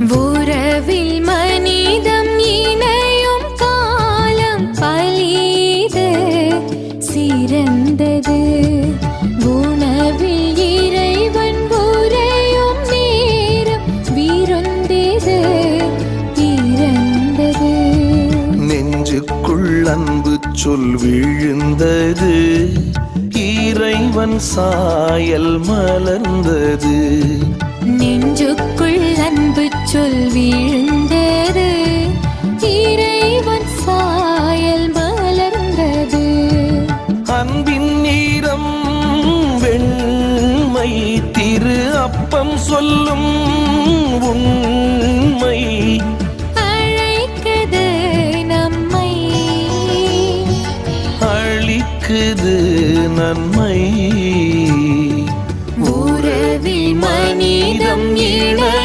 உறவில் மனிதம் இணையும் காலம் பலிது சிறந்தது. உணவில் இறைவன் உரையும் நேரம் விருந்திது. பிறந்தது. நெஞ்சுக்குள் அன்பு சொல் விழுந்தது. இறைவன் சாயல் மலர்ந்தது. அன்பு சொல் வீழ்ந்தது. இறைவன் சாயல் மலர்ந்தது. அன்பின் நீரம் வெண்மை திரு அப்பம் சொல்லும் உண்மை. அழைக்குது நம்மை. அழிக்குது நன்மை. உறவில் மனிதம் இணை